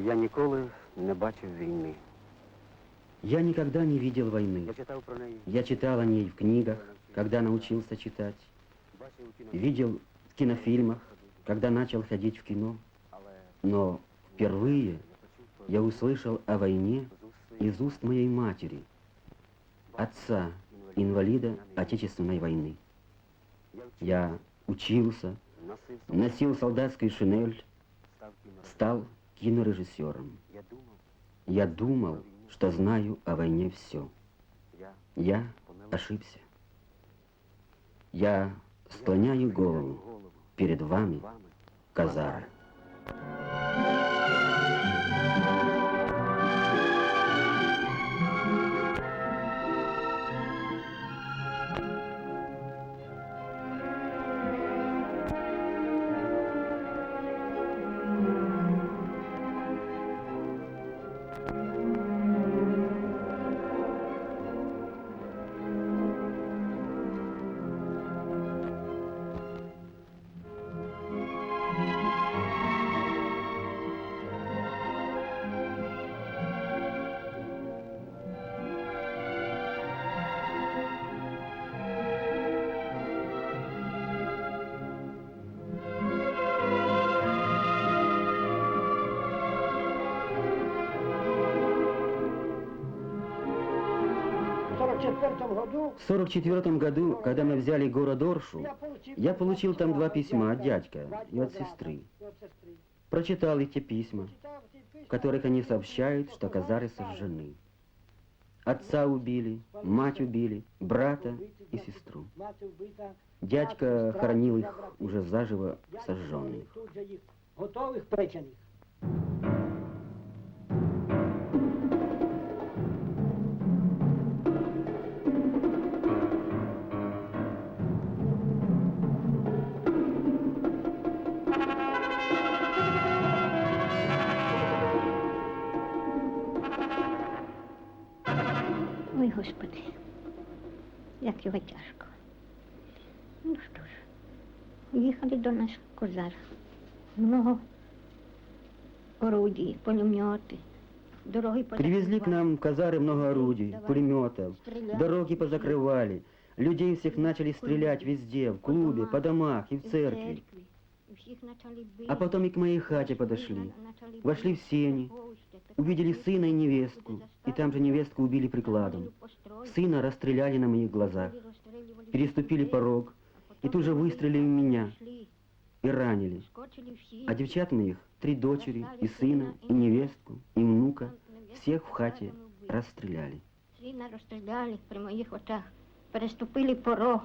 Я ніколи не бачив війни. Я никогда не видел войны. Я читав про неї, Я читал о ней в книгах, когда научился читать. бачив у кіно, Видел в кинофильмах, когда начал ходить в кино. але Но впервые я почув про я услышал о войне з уст своїх из уст моей матери, отца, инвалида Отечественной войны. Я вчив, Я учился, носив носил солдатскую шинель, став кіно. стал кинорежиссером. Я думал, что знаю о войне все. я ошибся. Я склоняю голову перед вами. Казара. В 1944 В 44 году, когда мы взяли город Оршу, я получил, там два письма от дядька и от сестры. Прочитал эти письма, в которых они сообщают, что казары сожжены. Отца убили, мать убили, брата и сестру. Дядька хоронил их уже заживо сожженных. Тут же козар. Много орудій, пулемети, дороги Привезли к нам казары много орудий, пулеметов, дороги позакрывали, людей всех начали стрелять везде, в клубе, по домах и в церкви. А потом и к моей хате подошли. Вошли в сени, увидели сына и невестку, и там же невестку убили прикладом. Сына расстреляли на моих глазах, переступили порог, и тут же выстрелили в меня и ранили. А девчат моих, три дочери, и сына, и невестку, и внука, всех в хате расстреляли. Сина розстріляли при моїх очах, переступили порог.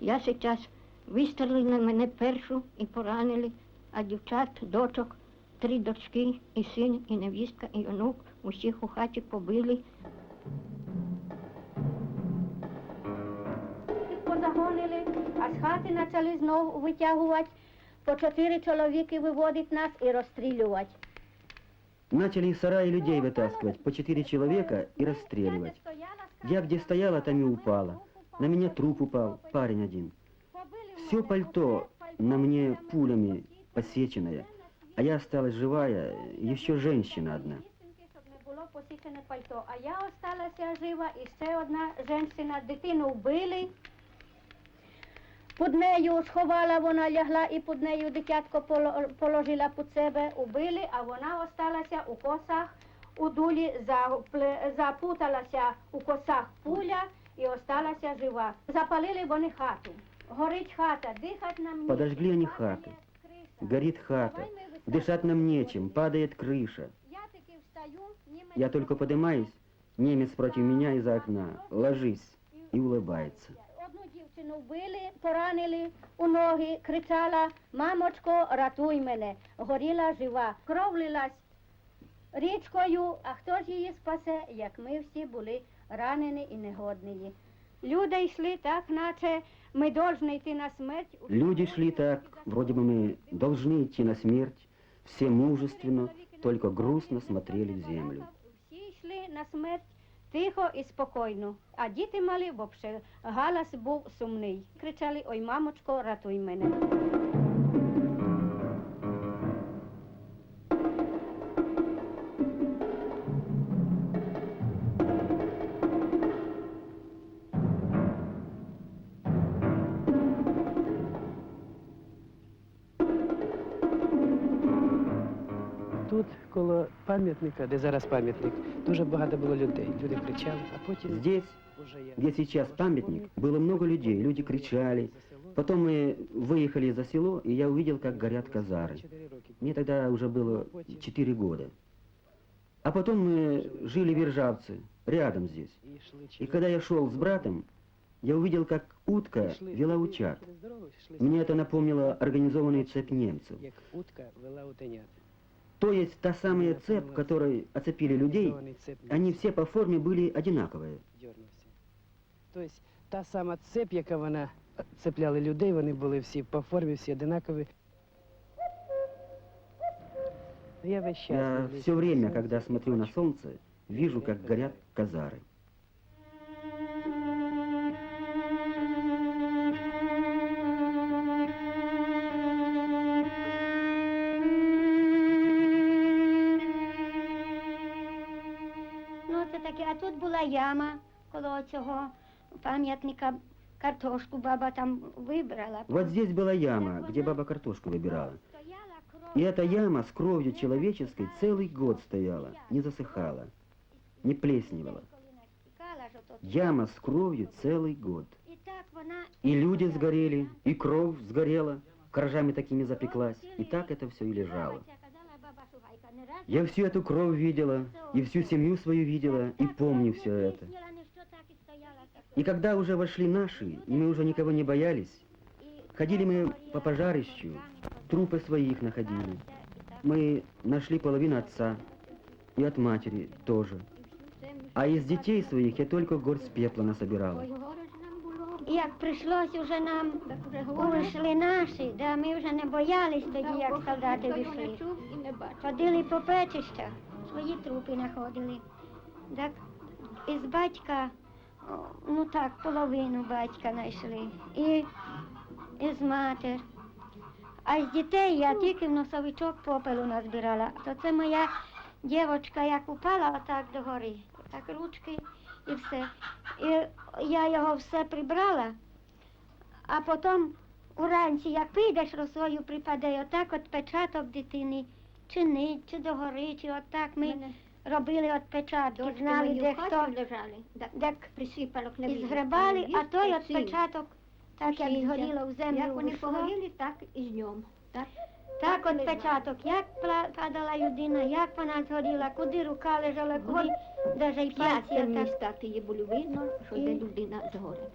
Я зараз вистрілили на мене першу і поранили, а дівчат, дочок, три дочки, і син, і невістка, і онук, усіх у хаті побили. позагонили, а з хати почали знову витягувати. По чотири чоловіки виводить нас і розстрілювати. Начали из сарая людей вытаскивать, по четыре человека и расстреливать. Я где стояла, там и упала. На меня труп упал, парень один. Все пальто на мне пулями посеченное, а я осталась живая, еще женщина одна. Щоб не було посічене пальто. А я осталася жива і ще одна жінка, дитину вбили. Під нею сховала, вона лягла і під нею дитятко поло- положила під себе, убили, а вона осталася у косах, у дулі запле- запуталася у косах пуля і осталася жива. Запалили вони хату. Горить хата, дихать нам нічим, Подожгли они падає хаты. криша. Горит хата, Давай ми виходимо. дышать нам нечем, падает крыша. Я таки встаю, німець Я только поднимаюсь, немец против меня из окна, ложись, и улыбается. Одну дівчину вбили, поранили у ноги, кричала, мамочко, ратуй мене. Горіла жива. Кров лилась річкою, а хто ж її спасе, як ми всі були ранені і негодні. Люди йшли так, наче ми повинні йти на смерть. Люди шли так, вроде бы мы должны идти на смерть, все мужественно, только грустно смотрели в землю. Всі йшли на смерть тихо і спокійно, а діти мали вовше. Галас був сумний. Кричали, ой, мамочко, ратуй мене. Коло пам'ятника, де зараз пам'ятник, дуже багато було людей. Люди кричали, а потім Здесь, где сейчас памятник, было много людей, люди кричали. Потом мы выехали за село, и я увидел, как горят казары. Мне тогда уже было 4 года. А потом мы жили в Иржавце, рядом здесь. И когда я шел с братом, я увидел, как утка вела утят. Мне это напомнило организованный цепь немцев. Як утка вела утенят. То есть та самая цепь, которой оцепили людей, Організований цеп они немців все по форме были одинаковые. дьорнувся. Тобто та сама цеп, яка вона е, цепляли людей, вони були всі по формі, всі одинакові. Я весь час Я дивлюсь все на время, сонце когда і смотрю на бачу. солнце, вижу, как горят казары. Таке, а тут була яма коло цього пам'ятника. Картошку баба там вибрала. Вот здесь была яма, где баба картошку выбирала. И эта яма с кровью человеческой целый год стояла, не засыхала, не плесневала. Яма с кровью целый год. И люди сгорели, и кровь сгорела, коржами такими запеклась. И так это все и лежало. Казала баба Шугайка, не раз Я всю эту кровь видела, и всю семью свою видела, и помню все это. Вияснила, не що так і стояла, так И когда уже вошли наши, и мы уже никого не боялись, і ходили мы горіла, по пожарищу, руками трупы своих находили. позбиралися, і так, Мы нашли половину отца, и от матери тоже. і всю землю А из детей своих я только горсть пепла насобирала. І як прийшлось уже нам, вийшли наші, да, ми вже не боялись тоді, як солдати вийшли. Ходили по печищах, свої трупи знаходили. Так, із батька, о, ну так, половину батька знайшли. І із матер. А з дітей я тільки в носовичок попелу назбирала. То це моя дівчинка, як упала отак догори. Так ручки і все. І я його все прибрала, а потім уранці, як підеш росою, припаде отак отпечаток дитини, Чи нить, чи догори, чи отак ми робили отпечатки, знали, де хто. лежали, так присипало і згребали, а той отпечаток, так як згоріло в землю. Як вони погоріли, так і з ньому. Так, Так отпечаток, як падала людина, як вона згоріла, куди рука лежала, куди, даже й пальці отак. міст так її було видно, що де людина згоріла.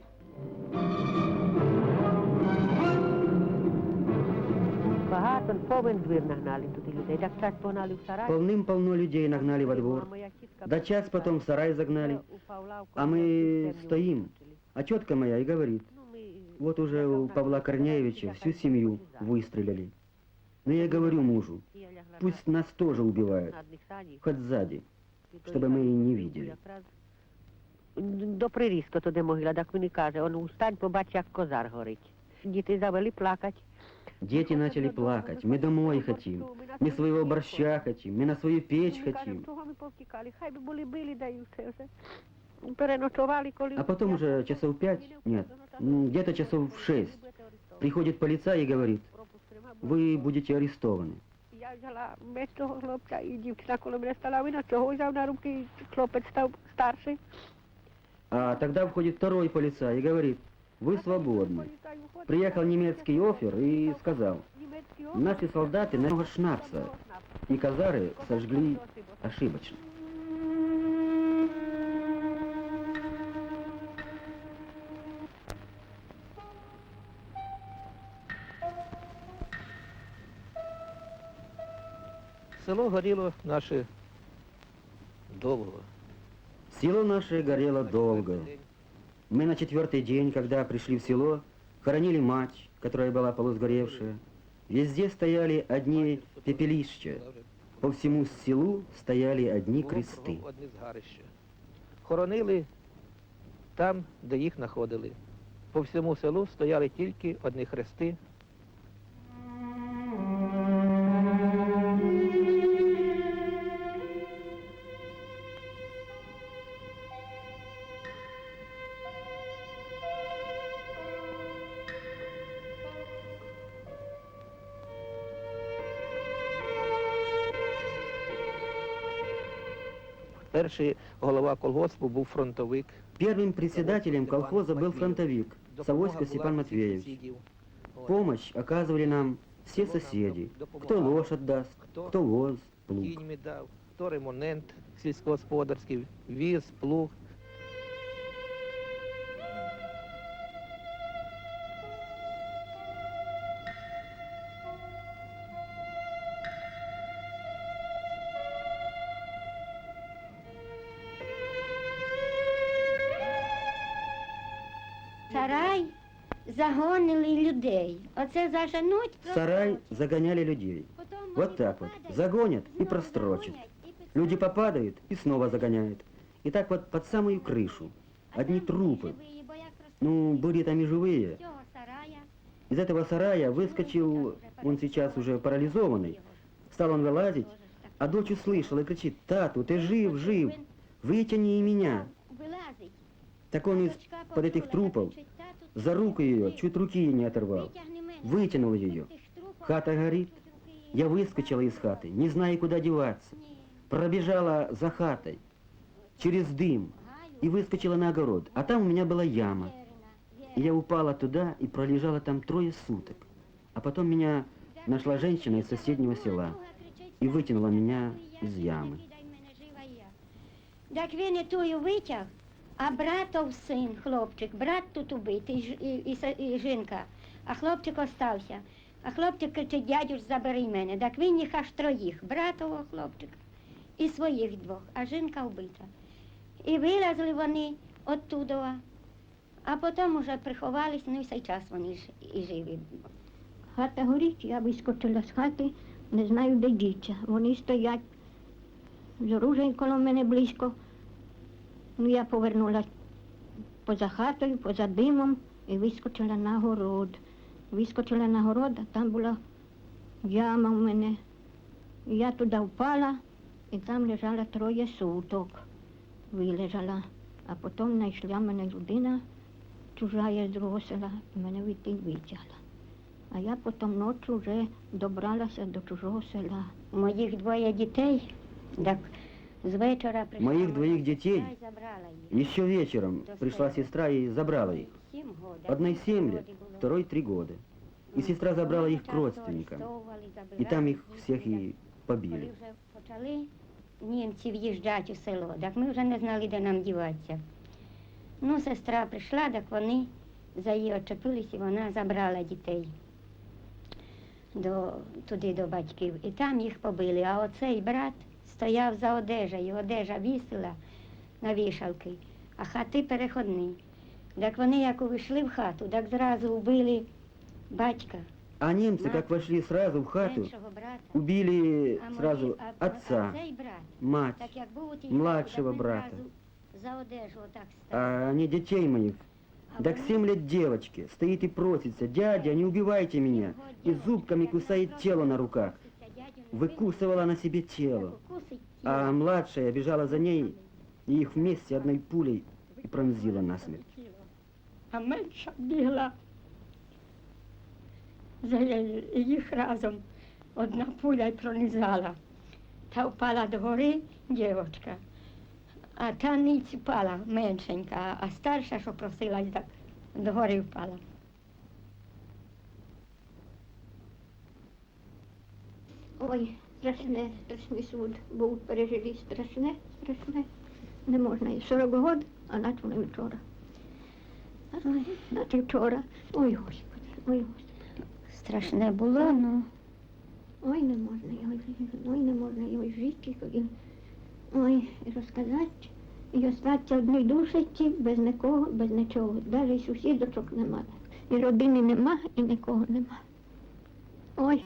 Полным-полно людей нагнали во двор. Да час потом в сарай загнали. А мы стоим. А тетка моя и говорит, вот уже у Павла Корнеевича всю семью выстрелили. Но я говорю мужу, пусть нас тоже убивают, хоть сзади, чтобы мы и не видели. До прирізку туди могила, так він і каже, он устань, побач, як козар горить. Діти завели плакати. Дети начали плакать, мы домой хотим, мы своего борща хотим, мы на свою печь хотим. Того ми повтікали, хай би були били, да і все вже. Переночували, коли... А потом уже часов пять, нет, м, где-то часов в шесть, приходит полицай и говорит, вы будете арестованы. Я взяла меч того хлопця, і дівчина коло мене стала, він чого взяв на руки, і хлопець став старший. А тогда входит второй полицай и говорит, вы свободны. Приехал немецкий офер и сказал, наши солдаты много шнапса, и казары сожгли ошибочно. Село горіло наше довго. Село наше горело долго. Мы на четвертый день, когда пришли в село, хоронили мать, которая была полусгоревшая. Везде стояли одни пепелища. По всему селу стояли одни Було кресты. кругом одні згарища. Хоронили там, де їх знаходили. По всьому селу стояли тільки одні хрести. Перший голова колгоспу був фронтовик. Первым председателем колхоза был фронтовик Допомога Савоська була Степан від Матвеевич. сусідів. От. Помощь оказывали нам все соседи. Кто лошадь даст, кто воз, плуг. Кіньми дав, хто ремонент сільськогосподарський, віз, плуг. Людей. Оце заженуть. В сарай загоняли людей. Вот так вот. Загонят и прострочат. Люди попадают и снова загоняют. И так вот под самую крышу. Одни трупы. Ну, были там и живые. Из этого сарая выскочил, он сейчас уже парализованный. Стал он вылазить, а дочь услышала и кричит, «Тату, ты жив, жив, вытяни и меня». Так он из-под этих трупов за руку ее, чуть руки не оторвал. Вытянул ее. Хата горит. Я выскочила из хаты, не зная, куда деваться. Пробежала за хатой, через дым, и выскочила на огород. А там у меня была яма. И я упала туда и пролежала там трое суток. А потом меня нашла женщина из соседнего села и вытянула меня из ямы. Так він і тую витяг, а братов син, хлопчик, брат тут убитий, ж- і, і, і жінка, а хлопчик остався. А хлопчик кричить, дядю ж забери мене. Так він їх аж троїх, братового хлопчика і своїх двох, а жінка вбита. І вилазили вони оттуда, а потім уже приховались, ну і цей час вони ж і живі. Хата горить, я вискочила з хати, не знаю, де діться. Вони стоять з оружием коло мене близько. Ну, я повернулася поза хатою, поза димом і вискочила на город. Вискочила на город, а там була яма в мене. Я туди впала, і там лежала троє суток. Вилежала. А потім знайшла мене людина чужа з другого села, і мене вийти витягла. А я потім ночі вже добралася до чужого села. Моїх двоє дітей, так і забрала їх. Еще вечером пришла сестра и забрала их. Одной семь лет, второй три года. И сестра забрала их к родственникам. И там их всех и побили. німці в'їжджати у село, так ми вже не знали, де нам діватися. Ну, сестра прийшла, так вони за її очепились, і вона забрала дітей до, туди до батьків. І там їх побили. А оцей брат стояв за одежею, одежа вісила на вішалки, а хати переходні. Так вони як увійшли в хату, так зразу вбили батька, А немцы, как вошли сразу в хату, меншого брата. убили А мої- сразу а- отца, А цей брат, мать, так як був у тій младшего хаті, так він брата. зразу За одежу отак став. а они детей моих. А Так вони- семь лет девочки, стоит и просится, дядя, не убивайте меня. його И дівчинка, зубками як кусает вона тело на проситься, руках. Выкусывала на себе тело. А младшая бежала за ней, и их вместе одной пулей и пронзила насмерть. А менша бігла за їх разом. Одна пуля й пронизала. Та впала до гори дівчинка. А та ниць впала меншенька, а старша, що просилась, до гори впала. Ой, страшне, страшний суд був, пережили страшне, страшне. Не можна. І 40 год, а наче не вчора. Ой, наче вчора. Ой, Господи, ой, Господи. Страшне було, ну. Ой, не можна його, ой, не можна його жити. І, ой, розказати, і остатися одній душі без нікого, без нічого. Навіть сусідочок немає. І родини нема, і нікого нема. Ой.